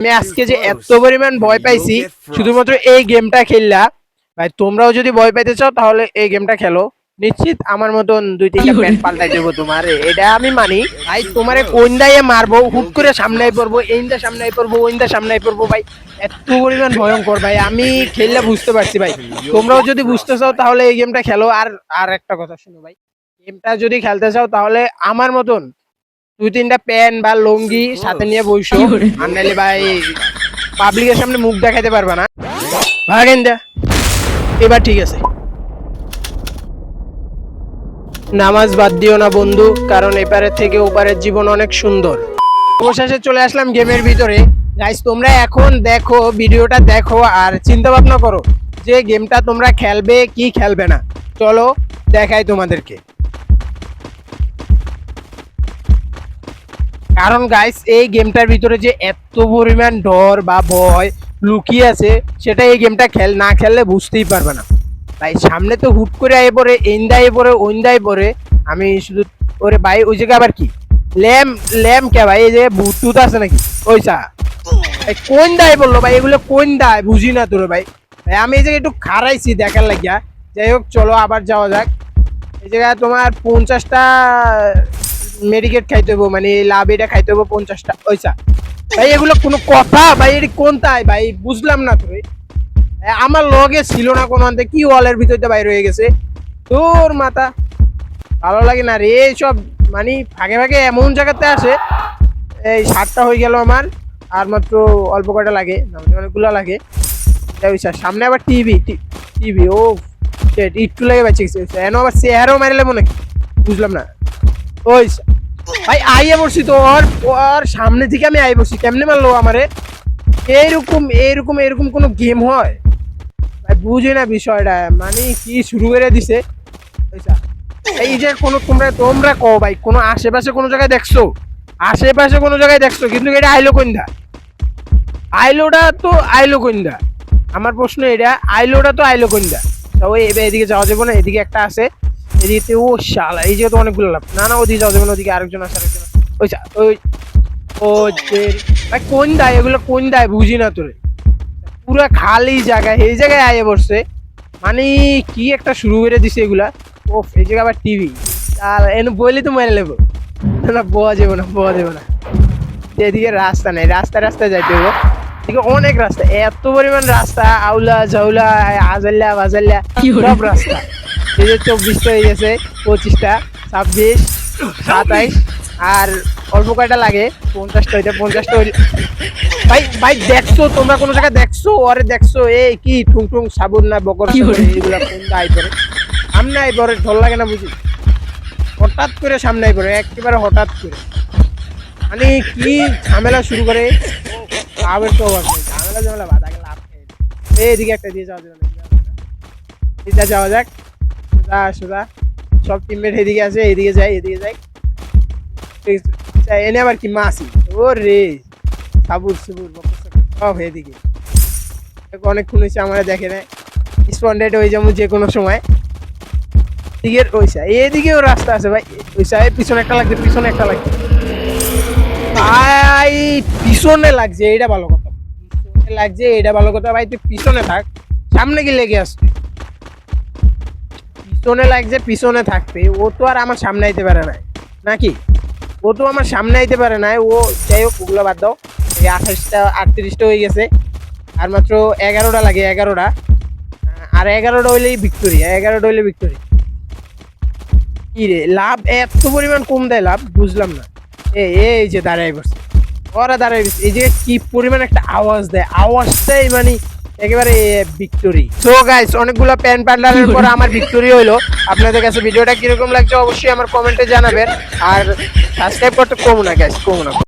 আমি আজকে যে এত পরিমাণ ভয় পাইছি শুধুমাত্র এই গেমটা খেললা। ভাই তোমরাও যদি ভয় পাইতে চাও তাহলে এই গেমটা খেলো। নিশ্চিত আমার মতন দুই তিনটা প্যান্ট পাল্টাই দেবো তোমার। এটা আমি মানি। ভাই তোমারে কোন দায়ে মারবো হুট করে সামনে পড়ব এইটা সামনে পড়ব ওইটা সামনে পড়ব ভাই। এত পরিমাণ ভয়ঙ্কর ভাই। আমি খেললে বুঝতে পারছি ভাই। তোমরাও যদি বুঝতে চাও তাহলে এই গেমটা খেলো। আর আর একটা কথা শুনো ভাই। গেমটা যদি খেলতে চাও তাহলে আমার মতন দুই তিনটা প্যান্ট বা লুঙ্গি সাথে নিয়ে বইসো। আর নাহলে ভাই পাবলিকের সামনে মুখ দেখাতে পারবা না। ভাগেন দা। এবার ঠিক আছে। নামাজ বাদ দিও না বন্ধু কারণ এপারের থেকে ওপারের জীবন অনেক সুন্দর। অবশেষে চলে আসলাম গেমের ভিতরে। গাইস তোমরা এখন দেখো ভিডিওটা দেখো আর চিন্তা ভাবনা করো যে গেমটা তোমরা খেলবে কি খেলবে না। চলো দেখাই তোমাদেরকে। কারণ গাইস এই গেমটার ভিতরে যে এত পরিমাণ ডর বা ভয় লুকিয়ে আছে, সেটা এই গেমটা খেল, না খেললে বুঝতেই পারবে না। ভাই সামনে তো হুট করে আয়ে পড়ে, এন্দায় পড়ে ওইন্দায় পড়ে, আমি শুধু, ওরে ভাই, ওই জায়গায় আবার কি? ল্যাম ল্যাম কে ভাই, এই যে বুটুত আছে নাকি? ওইসা কোন দায় বলল ভাই, এগুলো কোন দায় বুঝি না তোর ভাই। ভাই, আমি এই জায়গায় একটু খারাইছি দেখার লাগিয়া। যাই হোক, চলো আবার যাওয়া যাক। এই জায়গায় তোমার পঞ্চাশটা মেডিকেট খাইতে হব মানে লাভ এটা খাইতে হব পঞ্চাশটা, ওইসা। ভাই, এগুলো কোনো কথা? ভাই, এটি কোন তাই? ভাই, বুঝলাম না তুই আমার লগে ছিল না কোনো আনতে, কি ওয়ালের ভিতরতে বাইরে হয়ে গেছে? তোর মাথা। ভালো লাগে না রে সব মানে ফাঁকে ফাঁকে এমন জায়গাতে আসে, এই সাতটা হয়ে গেল আমার, আর মাত্র অল্প কয়টা লাগে অনেকগুলো লাগে। সামনে আবার টিভি টিভি, ও একটু লাগে বেঁচে গেছে। এন আবার চেহারাও মারিলে মনে বুঝলাম না। ওই ভাই আইয়ে বসছি তো, ওর ওর সামনে থেকে আমি আই বসছি কেমনে মারলো আমারে? এইরকম এইরকম এরকম কোনো গেম হয়? ভাই, বুঝি না বিষয়টা মানে কি শুরু করে দিছে? এই যে কোনো তোমরা তোমরা কও ভাই, কোনো আশেপাশে কোনো জায়গায় দেখছ? আশেপাশে কোনো জায়গায় দেখছ? কিন্তু এটা আইলো কোনটা আইলোটা তো আইলো কোনটা আমার প্রশ্ন এটা, আইলোটা তো আইলো তা ওই এদিকে যাওয়া যাবে না, এদিকে একটা আছে। এদিকে ও শালা এই যে তো অনেকগুলো লাভ। না না ওদিকে যাওয়া যাবে না ওদিকে আরেকজন আছে আরেকজন ওই ওই ও যে কোন দায় এগুলো কোন দায় বুঝি না তোরে। পুরো খালি জায়গা এই জায়গায় আয়ে পড়ছে মানে কি একটা শুরু করে দিছে এগুলা। ও এই জায়গায় আবার টিভি আর এনে বললি তো মেরে নেব। না, না বোয়া যাব না বোয়া যাব না। এদিকে রাস্তা নেই রাস্তা রাস্তায় যাইতে হবে এদিকে অনেক রাস্তা এত পরিমাণ রাস্তা আউলা জাউলা আজাল্লা বাজাল্লা সব রাস্তা। এই যে চব্বিশটা হয়ে গেছে পঁচিশটা ছাব্বিশ সাতাইশ আর অল্প কয়টা লাগে? পঞ্চাশটা হইতে পঞ্চাশটা ভাই ভাই দেখছ তোমরা কোনো জায়গায় দেখছ? ওরে দেখছ এই কি টুং টুং সাবুন না বকর এইগুলা কোন আই পরে সামনে আই পরে ঢল লাগে না বুঝি? হঠাৎ করে সামনে আই পরে একেবারে হঠাৎ করে। মানে কি ঝামেলা শুরু করে? লাভের তো অভাব নেই। ঝামেলা ঝামেলা বাদ আগে লাভ। এইদিকে একটা দিয়ে যাওয়া যাবে না। যাওয়া যাক। সোজা সোজা সব টিমমেট এদিকে আছে, এদিকে যাই এদিকে যাই। এনে আবার কি মাসি? ও রে সাবুর সুবুর সব এদিকে। অনেকক্ষণ হয়েছে আমার দেখে নেয় স্পন্ডেড হয়ে যাব যে কোনো সময়। দিকের ওই সাইড এদিকেও রাস্তা আছে ভাই। ওই সাইড পিছনে একটা লাগছে, পিছনে একটা লাগছে। ভাই, পিছনে লাগছে, এইটা ভালো কথা। লাগছে, এইটা ভালো কথা। ভাই, তুই পিছনে থাক। সামনে কি লেগে আসছে পিছনে লাগছে, পিছনে থাকবে। ও তো আর আমার সামনে আইতে পারে না নাকি? ও তো আমার সামনে আইতে পারে না ও, যাই হোক, ওগুলো বাদ দাও। এই আঠাশটা, আটত্রিশটা হয়ে গেছে। আর মাত্র এগারোটা লাগে, এগারোটা। আর এগারোটা হইলেই ভিক্টোরিয়া এগারোটা হইলে ভিক্টোরিয়া কি রে, লাভ এত পরিমাণ কম দেয় লাভ? বুঝলাম না। এই এই যে দাঁড়াই বসছে ওরা দাঁড়াই এই যে কি পরিমাণ একটা আওয়াজ দেয়। আওয়াজটাই মানে একেবারে ভিক্টোরি। সো গাইস অনেকগুলো প্যান পার্লারের পর আমার ভিক্টোরি হইল। আপনাদের কাছে ভিডিওটা কীরকম লাগছে অবশ্যই আমার কমেন্টে জানাবেন। আর সাবস্ক্রাইব করতে কমু না গাইস কমু না।